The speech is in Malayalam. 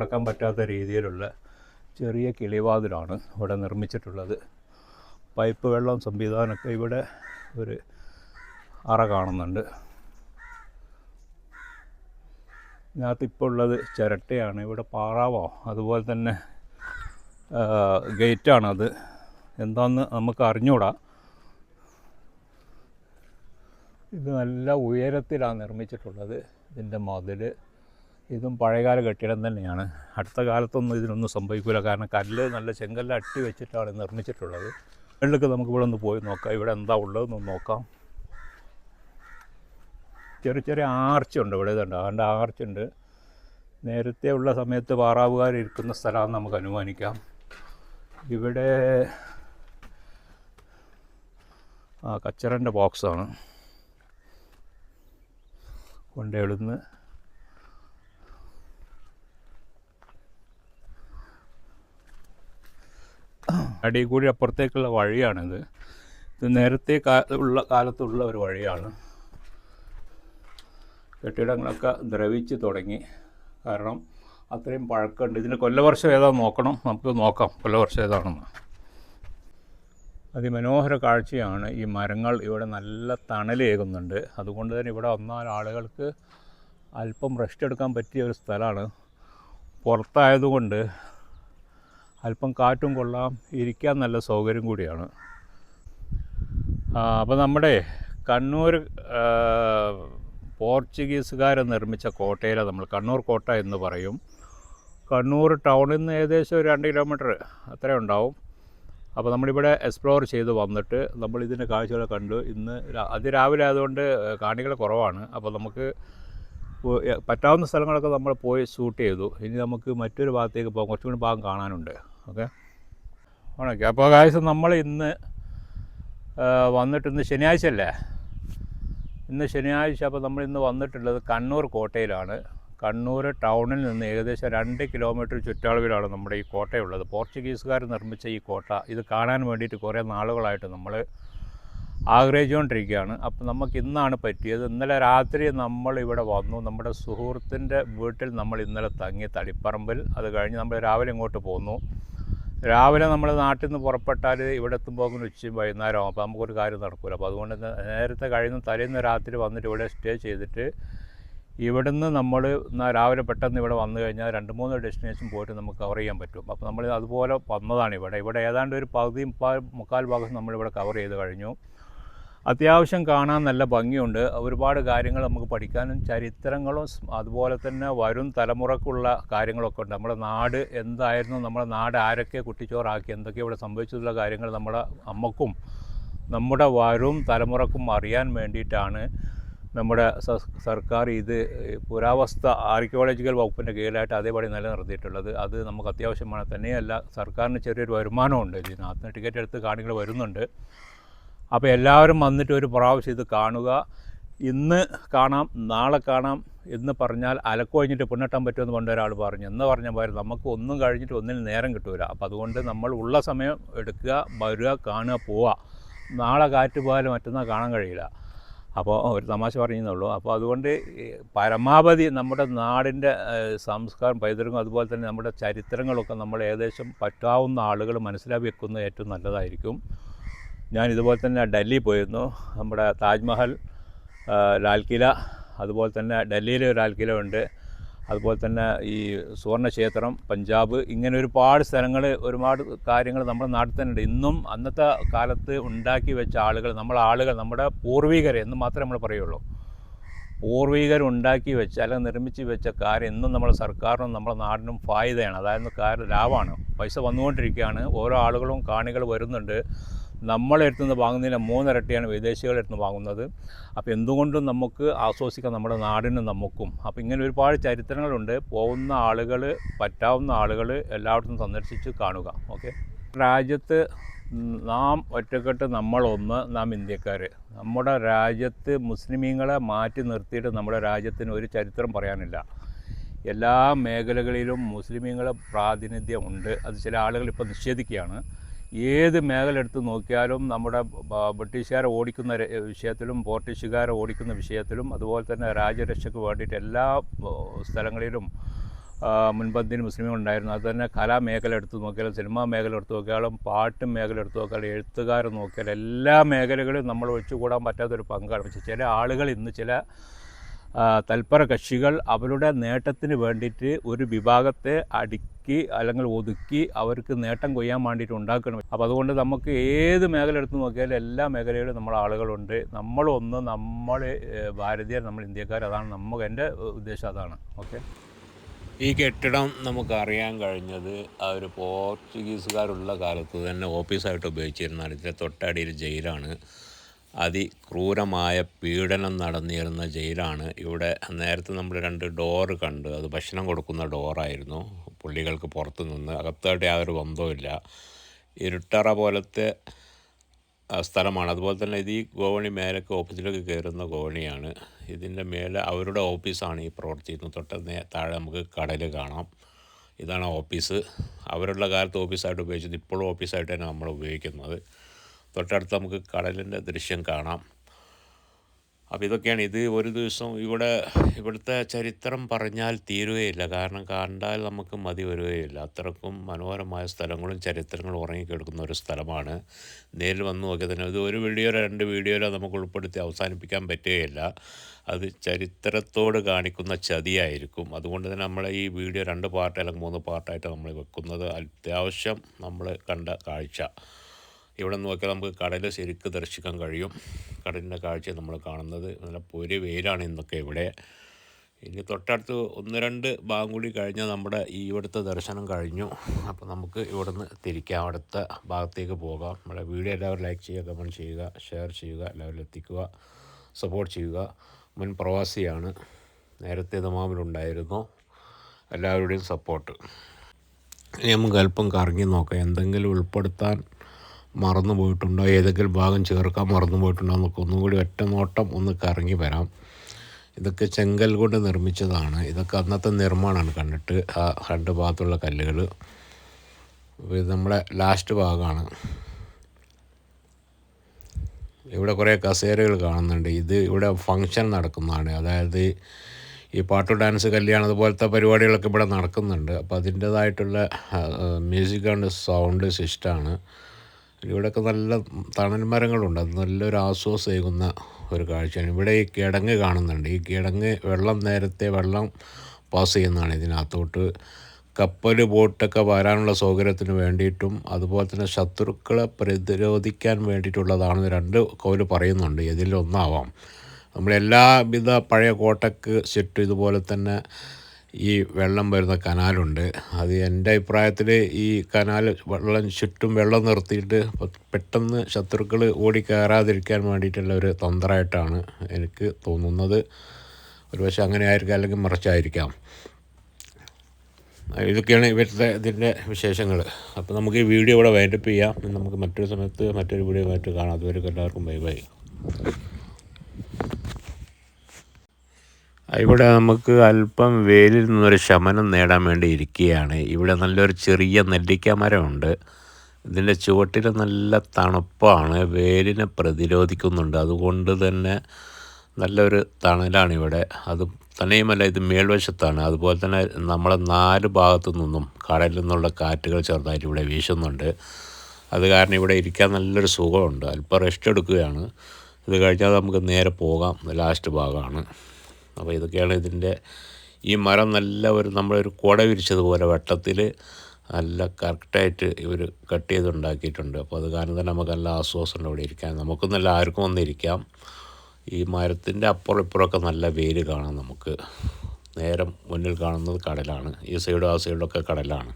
നടക്കാൻ പറ്റാത്ത രീതിയിലുള്ള ചെറിയ കിളിവാതിലാണ് ഇവിടെ നിർമ്മിച്ചിട്ടുള്ളത്. പൈപ്പ് വെള്ളം സംവിധാനമൊക്കെ ഇവിടെ ഒരു അറ കാണുന്നുണ്ട്. ഇതിനകത്ത് ഇപ്പോൾ ഉള്ളത് ചിരട്ടയാണ്. ഇവിടെ പാറാവോ? അതുപോലെ തന്നെ ഗേറ്റാണത്. എന്താണെന്ന് നമുക്ക് അറിഞ്ഞൂടാ. ഇത് നല്ല ഉയരത്തിലാണ് നിർമ്മിച്ചിട്ടുള്ളത്. ഇതിന്റെ മതിൽ ഇതും പഴയകാല കെട്ടിടം തന്നെയാണ്. അടുത്ത കാലത്തൊന്നും ഇതിനൊന്നും സംഭവിക്കില്ല കാരണം കല്ല് നല്ല ചെങ്കല്ല് അട്ടി വെച്ചിട്ടാണ് നിർമ്മിച്ചിട്ടുള്ളത്. വെള്ളക്ക് നമുക്ക് ഇവിടെ ഒന്ന് പോയി നോക്കാം. ഇവിടെ എന്താ ഉള്ളതെന്ന് നോക്കാം. ചെറിയ ചെറിയ ആർച്ചുണ്ട് ഇവിടെ ഇതുണ്ട്. അതുകൊണ്ട് ആർച്ചുണ്ട്. നേരത്തെ ഉള്ള സമയത്ത് പാറാവുകാർ ഇരിക്കുന്ന സ്ഥലമാണെന്ന് നമുക്ക് അനുമാനിക്കാം. ഇവിടെ ആ കച്ചറന്റെ ബോക്സാണ്. കൊണ്ടെടുന്ന് അടിയിൽ കൂടി അപ്പുറത്തേക്കുള്ള വഴിയാണിത്. ഇത് നേരത്തെ ഉള്ള കാലത്തുള്ള ഒരു വഴിയാണ്. കെട്ടിടങ്ങളൊക്കെ ദ്രവിച്ച് തുടങ്ങി. കാരണം അത്രയും പഴക്കമുണ്ട്. ഇതിന്റെ കൊല്ലവർഷം ഏതാണെന്ന് നോക്കണം? നമുക്ക് നോക്കാം. കൊല്ലവർഷം ഏതാണെന്ന്. അതിമനോഹര കാഴ്ചയാണ് ഈ മരങ്ങൾ. ഇവിടെ നല്ല തണലേകുന്നുണ്ട് അതുകൊണ്ട് തന്നെ ഇവിടെ വന്നാൽ ആളുകൾക്ക് അല്പം റെസ്റ്റ് എടുക്കാൻ പറ്റിയ ഒരു സ്ഥലമാണ്. പുറത്തായതുകൊണ്ട് അല്പം കാറ്റും കൊള്ളാം. ഇരിക്കാൻ നല്ല സൗകര്യം കൂടിയാണ്. അപ്പോൾ നമ്മുടെ കണ്ണൂർ പോർച്ചുഗീസുകാർ നിർമ്മിച്ച കോട്ടയിലെ നമ്മൾ കണ്ണൂർ കോട്ട എന്ന് പറയും. കണ്ണൂർ ടൗണിൽ നിന്ന് ഏകദേശം ഒരു രണ്ട് കിലോമീറ്റർ അത്രേ ഉണ്ടാവും. അപ്പോൾ നമ്മളിവിടെ എക്സ്പ്ലോർ ചെയ്ത് വന്നിട്ട് നമ്മൾ ഇതിന്റെ കാഴ്ചകളെ കണ്ടു. ഇന്ന് അതിരാവിലെ ആയതുകൊണ്ട് കാണികൾ കുറവാണ്. അപ്പോൾ നമുക്ക് പറ്റാവുന്ന സ്ഥലങ്ങളൊക്കെ നമ്മൾ പോയി ഷൂട്ട് ചെയ്തു. ഇനി നമുക്ക് മറ്റൊരു ഭാഗത്തേക്ക് പോകാം. കുറച്ചും കൂടി ഭാഗം കാണാനുണ്ട്. ഓക്കെ? ഓണക്കെ. അപ്പോൾ കാഴ്ച നമ്മൾ ഇന്ന് വന്നിട്ട് ഇന്ന് ശനിയാഴ്ച അല്ലേ ഇന്ന് ശനിയാഴ്ച അപ്പോൾ നമ്മൾ ഇന്ന് വന്നിട്ടുള്ളത് കണ്ണൂർ കോട്ടയിലാണ്. കണ്ണൂർ ടൗണിൽ നിന്ന് ഏകദേശം രണ്ട് കിലോമീറ്റർ ചുറ്റളവിലാണ് നമ്മുടെ ഈ കോട്ടയുള്ളത്. പോർച്ചുഗീസുകാർ നിർമ്മിച്ച ഈ കോട്ട ഇത് കാണാൻ വേണ്ടിയിട്ട് കുറേ നാളുകളായിട്ട് നമ്മൾ ആഗ്രഹിച്ചുകൊണ്ടിരിക്കുകയാണ്. അപ്പോൾ നമുക്ക് ഇന്നാണ് പറ്റിയത്. ഇന്നലെ രാത്രി നമ്മൾ ഇവിടെ വന്നു. നമ്മുടെ സുഹൃത്തിന്റെ വീട്ടിൽ നമ്മൾ ഇന്നലെ തങ്ങി തളിപ്പറമ്പിൽ. അത് കഴിഞ്ഞ് നമ്മൾ രാവിലെ ഇങ്ങോട്ട് പോന്നു. രാവിലെ നമ്മൾ നാട്ടിൽ നിന്ന് പുറപ്പെട്ടാൽ ഇവിടെ എത്തുമ്പോൾ ഉച്ചയും വൈകുന്നേരം അപ്പോൾ നമുക്കൊരു കാര്യം നടക്കില്ല അപ്പോൾ അതുകൊണ്ട് നേരത്തെ കഴിയുന്ന തലേന്ന് രാത്രി വന്നിട്ട് ഇവിടെ സ്റ്റേ ചെയ്തിട്ട് ഇവിടുന്ന് നമ്മൾ രാവിലെ പെട്ടെന്ന് ഇവിടെ വന്നു കഴിഞ്ഞാൽ രണ്ട് മൂന്ന് ഡെസ്റ്റിനേഷൻ പോയിട്ട് നമുക്ക് കവർ ചെയ്യാൻ പറ്റും. അപ്പോൾ നമ്മൾ അതുപോലെ വന്നതാണ് ഇവിടെ. ഇവിടെ ഏതാണ്ട് ഒരു പകുതി മുക്കാൽ ഭാഗം നമ്മളിവിടെ കവർ ചെയ്ത് കഴിഞ്ഞു. അത്യാവശ്യം കാണാൻ നല്ല ഭംഗിയുണ്ട്. ഒരുപാട് കാര്യങ്ങൾ നമുക്ക് പഠിക്കാനും ചരിത്രങ്ങളും അതുപോലെ തന്നെ വരും തലമുറക്കുള്ള കാര്യങ്ങളൊക്കെ ഉണ്ട്. നമ്മുടെ നാട് എന്തായിരുന്നു? നമ്മുടെ നാട് ആരൊക്കെ കുട്ടിച്ചോറാക്കി? എന്തൊക്കെ ഇവിടെ സംഭവിച്ചിട്ടുള്ള കാര്യങ്ങൾ നമ്മുടെ അമ്മക്കും നമ്മുടെ വരും തലമുറക്കും അറിയാൻ വേണ്ടിയിട്ടാണ് നമ്മുടെ സർക്കാർ ഇത് പുരാവസ്ഥ ആർക്കിയോളജിക്കൽ വകുപ്പിന്റെ കീഴിലായിട്ട് അതേപടി നിലനിർത്തിയിട്ടുള്ളത്. അത് നമുക്ക് അത്യാവശ്യമാണ്. തന്നെയല്ല സർക്കാരിന് ചെറിയൊരു വരുമാനമുണ്ട്. ഇതിനകത്ത് ടിക്കറ്റ് എടുത്ത് കാണികൾ വരുന്നുണ്ട്. അപ്പോൾ എല്ലാവരും വന്നിട്ട് ഒരു പ്രാവശ്യം ഇത് കാണുക. ഇന്ന് കാണാം നാളെ കാണാം എന്ന് പറഞ്ഞാൽ അലക്ക് പിന്നിട്ടാൻ പറ്റുമെന്ന് പണ്ട് ഒരാൾ പറഞ്ഞു. എന്ന് പറഞ്ഞ പോലെ നമുക്ക് ഒന്നും കഴിഞ്ഞിട്ട് ഒന്നിനും നേരം കിട്ടൂല. അപ്പോൾ അതുകൊണ്ട് നമ്മൾ ഉള്ള സമയം എടുക്കുക വരിക കാണുക പോവുക. നാളെ കാറ്റ് പോയാലും മറ്റന്നാൾ കാണാൻ കഴിയില്ല. അപ്പോൾ ഒരു തമാശ പറഞ്ഞേ അപ്പോൾ അതുകൊണ്ട് പരമാവധി നമ്മുടെ നാടിന്റെ സംസ്കാരം പൈതൃകം അതുപോലെ തന്നെ നമ്മുടെ ചരിത്രങ്ങളൊക്കെ നമ്മൾ ഏകദേശം പറ്റാവുന്ന ആളുകൾ മനസ്സിലാക്കി വെക്കുന്നത് ഏറ്റവും നല്ലതായിരിക്കും. ഞാൻ ഇതുപോലെ തന്നെ ഡൽഹി പോയിരുന്നു നമ്മുടെ താജ്മഹൽ ലാൽ കില അതുപോലെ തന്നെ ഡൽഹിയിൽ ഒരു ലാൽ കില ഉണ്ട്. അതുപോലെ തന്നെ ഈ സുവർണ ക്ഷേത്രം പഞ്ചാബ് ഇങ്ങനെ ഒരുപാട് സ്ഥലങ്ങൾ ഒരുപാട് കാര്യങ്ങൾ നമ്മുടെ നാട്ടിൽ തന്നെ ഉണ്ട്. ഇന്നും അന്നത്തെ കാലത്ത് ഉണ്ടാക്കി വെച്ച ആളുകൾ നമ്മളെ ആളുകൾ നമ്മുടെ പൂർവികർ എന്ന് മാത്രമേ നമ്മൾ പറയുള്ളൂ. പൂർവികർ ഉണ്ടാക്കി വെച്ച അല്ലെങ്കിൽ നിർമ്മിച്ച് വെച്ച കാര്യം ഇന്നും നമ്മുടെ സർക്കാരിനും നമ്മുടെ നാടിനും ഫായുതയാണ് അതായത് കാര്യം ലാഭമാണ്. പൈസ വന്നുകൊണ്ടിരിക്കുകയാണ്. ഓരോ ആളുകളും കാണികൾ വരുന്നുണ്ട്. നമ്മളെടുത്തു നിന്ന് വാങ്ങുന്നതിന് മൂന്നിരട്ടിയാണ് വിദേശികളെടുത്ത് വാങ്ങുന്നത്. അപ്പോൾ എന്തുകൊണ്ടും നമുക്ക് ആസ്വദിക്കാം നമ്മുടെ നാടിനും നമുക്കും. അപ്പോൾ ഇങ്ങനെ ഒരുപാട് ചരിത്രങ്ങളുണ്ട്. പോകുന്ന ആളുകൾ പറ്റാവുന്ന ആളുകൾ എല്ലായിടത്തും സന്ദർശിച്ച് കാണുക. ഓക്കെ? രാജ്യത്ത് നാം ഒറ്റക്കെട്ട് നമ്മളൊന്ന് നാം ഇന്ത്യക്കാർ നമ്മുടെ രാജ്യത്ത് മുസ്ലിമീങ്ങളെ മാറ്റി നിർത്തിയിട്ട് നമ്മുടെ രാജ്യത്തിന് ഒരു ചരിത്രം പറയാനില്ല. എല്ലാ മേഖലകളിലും മുസ്ലിമീങ്ങളെ പ്രാതിനിധ്യം ഉണ്ട്. അത് ചില ആളുകൾ ഇപ്പോൾ നിഷേധിക്കുകയാണ്. ഏത് മേഖല എടുത്ത് നോക്കിയാലും നമ്മുടെ ബ്രിട്ടീഷുകാരെ ഓടിക്കുന്ന വിഷയത്തിലും പോർട്ടുഗീസുകാരെ ഓടിക്കുന്ന വിഷയത്തിലും അതുപോലെ തന്നെ രാജ്യരക്ഷയ്ക്ക് വേണ്ടിയിട്ട് എല്ലാ സ്ഥലങ്ങളിലും മുൻപന്തി മുൻപന്തിയിൽ മുസ്ലിമുകൾ ഉണ്ടായിരുന്നു. അത് തന്നെ കലാമേഖല എടുത്ത് നോക്കിയാലും സിനിമാ മേഖല എടുത്ത് നോക്കിയാലും പാട്ട് മേഖല എടുത്ത് നോക്കിയാലും എഴുത്തുകാർ നോക്കിയാലും എല്ലാ മേഖലകളും നമ്മൾ ഒഴിച്ചുകൂടാൻ പറ്റാത്തൊരു പങ്കാണ്. പക്ഷേ ചില ആളുകൾ ഇന്ന് ചില തൽപര കക്ഷികൾ അവരുടെ നേട്ടത്തിന് വേണ്ടിയിട്ട് ഒരു വിഭാഗത്തെ അടുക്കി അല്ലെങ്കിൽ ഒതുക്കി അവർക്ക് നേട്ടം കൊയ്യാൻ വേണ്ടിയിട്ട് ഉണ്ടാക്കണം. അപ്പോൾ അതുകൊണ്ട് നമുക്ക് ഏത് മേഖല എടുത്ത് നോക്കിയാലും എല്ലാ മേഖലയിലും നമ്മൾ ആളുകളുണ്ട് നമ്മളൊന്ന് നമ്മൾ ഭാരതീയർ നമ്മൾ ഇന്ത്യക്കാർ അതാണ് നമുക്ക് എന്റെ ഉദ്ദേശം അതാണ്. ഓക്കെ? ഈ കെട്ടിടം നമുക്ക് അറിയാൻ കഴിഞ്ഞത് ആ ഒരു പോർച്ചുഗീസുകാരുള്ള കാലത്ത് തന്നെ ഓഫീസായിട്ട് ഉപയോഗിച്ചിരുന്ന ഇതിന്റെ തൊട്ടടിയിൽ ജയിലാണ്. അതിക്രൂരമായ പീഡനം നടന്നിരുന്ന ജയിലാണ്. ഇവിടെ നേരത്തെ നമ്മൾ രണ്ട് ഡോറ് കണ്ട് അത് ഭക്ഷണം കൊടുക്കുന്ന ഡോറായിരുന്നു. പുള്ളികൾക്ക് പുറത്ത് നിന്ന് അകത്തായിട്ട് യാതൊരു ബന്ധവുമില്ല. ഇരുട്ടറ പോലത്തെ സ്ഥലമാണ്. അതുപോലെ തന്നെ ഇത് ഈ ഗോവണി മേലൊക്കെ ഓഫീസിലേക്ക് കയറുന്ന ഗോവണിയാണ്. ഇതിന്റെ മേലെ അവരുടെ ഓഫീസാണ് ഈ പ്രവർത്തിക്കുന്നത്. തൊട്ട് താഴെ നമുക്ക് കടൽ കാണാം. ഇതാണ് ഓഫീസ്. അവരുള്ള കാലത്ത് ഓഫീസായിട്ട് ഉപയോഗിച്ചത് ഇപ്പോഴും ഓഫീസായിട്ട് തന്നെ നമ്മൾ ഉപയോഗിക്കുന്നത്. തൊട്ടടുത്ത് നമുക്ക് കടലിന്റെ ദൃശ്യം കാണാം. അപ്പോൾ ഇതൊക്കെയാണ്. ഇത് ഒരു ദിവസം ഇവിടെ ഇവിടുത്തെ ചരിത്രം പറഞ്ഞാൽ തീരുകയില്ല. കാരണം കണ്ടാൽ നമുക്ക് മതി വരികയില്ല. അത്രക്കും മനോഹരമായ സ്ഥലങ്ങളും ചരിത്രങ്ങളും ഉറങ്ങിക്കിടക്കുന്ന ഒരു സ്ഥലമാണ്. നേരിൽ വന്ന് നോക്കിയാൽ തന്നെ ഇത് ഒരു വീഡിയോയിലോ രണ്ട് വീഡിയോയിലോ നമുക്ക് ഉൾപ്പെടുത്തി അവസാനിപ്പിക്കാൻ പറ്റുകയില്ല. അത് ചരിത്രത്തോട് കാണിക്കുന്ന ചതിയായിരിക്കും. അതുകൊണ്ട് തന്നെ നമ്മൾ ഈ വീഡിയോ രണ്ട് പാർട്ട് അല്ലെങ്കിൽ മൂന്ന് പാർട്ടായിട്ട് നമ്മൾ വെക്കുന്നത് അത്യാവശ്യം നമ്മൾ കണ്ട കാഴ്ച. ഇവിടെ നോക്കിയാൽ നമുക്ക് കടൽ ശരിക്ക് ദർശിക്കാൻ കഴിയും. കടലിന്റെ കാഴ്ച നമ്മൾ കാണുന്നത്. നല്ല പൊരി വെയിലാണ് ഇന്നൊക്കെ ഇവിടെ. ഇനി തൊട്ടടുത്ത് ഒന്ന് രണ്ട് ഭാഗം കൂടി കഴിഞ്ഞാൽ നമ്മുടെ ഈ ഇവിടുത്തെ ദർശനം കഴിഞ്ഞു. അപ്പോൾ നമുക്ക് ഇവിടുന്ന് തിരിക്കാം. അടുത്ത ഭാഗത്തേക്ക് പോകാം. നമ്മുടെ വീഡിയോ എല്ലാവരും ലൈക്ക് ചെയ്യുക കമന്റ് ചെയ്യുക ഷെയർ ചെയ്യുക എല്ലാവരും എത്തിക്കുക സപ്പോർട്ട് ചെയ്യുക. മുൻ പ്രവാസിയാണ്. നേരത്തെ ദമാമിലുണ്ടായിരുന്നു എല്ലാവരുടെയും സപ്പോർട്ട്. ഇനി നമുക്ക് അല്പം കറങ്ങി നോക്കാം. എന്തെങ്കിലും ഉൾപ്പെടുത്താൻ മറന്നു പോയിട്ടുണ്ടോ? ഏതെങ്കിലും ഭാഗം ചേർക്കാൻ മറന്നു പോയിട്ടുണ്ടോ ഒന്നും കൂടി ഒറ്റ നോട്ടം ഒന്ന് കറങ്ങി വരാം. ഇതൊക്കെ ചെങ്കൽ കൊണ്ട് നിർമ്മിച്ചതാണ്. ഇതൊക്കെ അന്നത്തെ നിർമ്മാണമാണ് കണ്ടിട്ട്. ആ രണ്ട് ഭാഗത്തുള്ള കല്ലുകൾ ഇത് നമ്മുടെ ലാസ്റ്റ് ഭാഗമാണ്. ഇവിടെ കുറേ കസേരകൾ കാണുന്നുണ്ട്. ഇത് ഇവിടെ ഫങ്ഷൻ നടക്കുന്നതാണ്. അതായത് ഈ പാട്ട് ഡാൻസ് കല്യാണം അതുപോലത്തെ പരിപാടികളൊക്കെ ഇവിടെ നടക്കുന്നുണ്ട്. അപ്പോൾ അതിന്റേതായിട്ടുള്ള മ്യൂസിക് ആൻഡ് സൗണ്ട് സിസ്റ്റമാണ്. ഇവിടെയൊക്കെ നല്ല തണൽ മരങ്ങളുണ്ട്. അത് നല്ലൊരു ആശ്വാസമേകുന്ന ഒരു കാഴ്ചയാണ്. ഇവിടെ ഈ കിടങ്ങ് കാണുന്നുണ്ട്. ഈ കിടങ്ങ് വെള്ളം നേരത്തെ വെള്ളം പാസ് ചെയ്യുന്നതാണ് ഇതിനകത്തോട്ട്. കപ്പൽ ബോട്ടൊക്കെ വരാനുള്ള സൗകര്യത്തിന് വേണ്ടിയിട്ടും അതുപോലെ തന്നെ ശത്രുക്കളെ പ്രതിരോധിക്കാൻ വേണ്ടിയിട്ടുള്ളതാണെന്ന് രണ്ട് കൗൽ പറയുന്നുണ്ട്. ഇതിലൊന്നാവാം. നമ്മളെല്ലാവിധ പഴയ കോട്ടയ്ക്ക് സെറ്റ് ഇതുപോലെ തന്നെ ഈ വെള്ളം വരുന്ന കനാലുണ്ട്. അത് എന്റെ അഭിപ്രായത്തിൽ ഈ കനാൽ വെള്ളം ചുറ്റും വെള്ളം നിർത്തിയിട്ട് പെട്ടെന്ന് ശത്രുക്കൾ ഓടി കയറാതിരിക്കാൻ വേണ്ടിയിട്ടുള്ള ഒരു തന്ത്രമായിട്ടാണ് എനിക്ക് തോന്നുന്നത്. ഒരുപക്ഷെ അങ്ങനെ ആയിരിക്കാം അല്ലെങ്കിൽ മറിച്ചായിരിക്കാം. ഇതൊക്കെയാണ് ഇവരുടെ ഇതിന്റെ വിശേഷങ്ങൾ അപ്പോൾ നമുക്ക് ഈ വീഡിയോ ഇവിടെ വൈൻഡപ്പ് ചെയ്യാം. നമുക്ക് മറ്റൊരു സമയത്ത് മറ്റൊരു വീഡിയോ ആയിട്ട് കാണാം. അതുവരെ എല്ലാവർക്കും ബൈ ബൈ. ഇവിടെ നമുക്ക് അല്പം വെയിലിൽ നിന്നൊരു ശമനം നേടാൻ വേണ്ടി ഇരിക്കുകയാണ്. ഇവിടെ നല്ലൊരു ചെറിയ നെല്ലിക്ക മരമുണ്ട്. ഇതിന്റെ ചുവട്ടിൽ നല്ല തണുപ്പാണ്. വെയിലിനെ പ്രതിരോധിക്കുന്നുണ്ട്. അതുകൊണ്ട് തന്നെ നല്ലൊരു തണലാണ് ഇവിടെ. അത് തന്നെയുമല്ല ഇത് മേൽവശത്താണ്. അതുപോലെ തന്നെ നമ്മളെ നാല് ഭാഗത്തു നിന്നും കടലിൽ നിന്നുള്ള കാറ്റുകൾ ചെറുതായിട്ട് ഇവിടെ വീശുന്നുണ്ട്. അത് കാരണം ഇവിടെ ഇരിക്കാൻ നല്ലൊരു സുഖമുണ്ട്. അല്പം റെസ്റ്റ് എടുക്കുകയാണ്. ഇത് കഴിഞ്ഞാൽ നമുക്ക് നേരെ പോകാം. ലാസ്റ്റ് ഭാഗമാണ്. അപ്പോൾ ഇതൊക്കെയാണ് ഇതിന്റെ ഈ മരം നല്ല ഒരു നമ്മളൊരു കുട വിരിച്ചതുപോലെ വട്ടത്തിൽ നല്ല കറക്റ്റായിട്ട് ഇവർ കട്ട് ചെയ്ത് ഉണ്ടാക്കിയിട്ടുണ്ട് അപ്പോൾ അത് കാരണം തന്നെ നമുക്ക് നല്ല ആശ്വാസമുണ്ട് ഇവിടെ ഇരിക്കാൻ. നമുക്കും നല്ല ആർക്കും വന്നിരിക്കാം ഈ മരത്തിന്റെ അപ്പുറം ഇപ്പുറമൊക്കെ നല്ല വെയിൽ കാണാം നമുക്ക്. നേരം മുന്നിൽ കാണുന്നത് കടലാണ്. ഈ സൈഡും ആ സൈഡൊക്കെ കടലാണ്.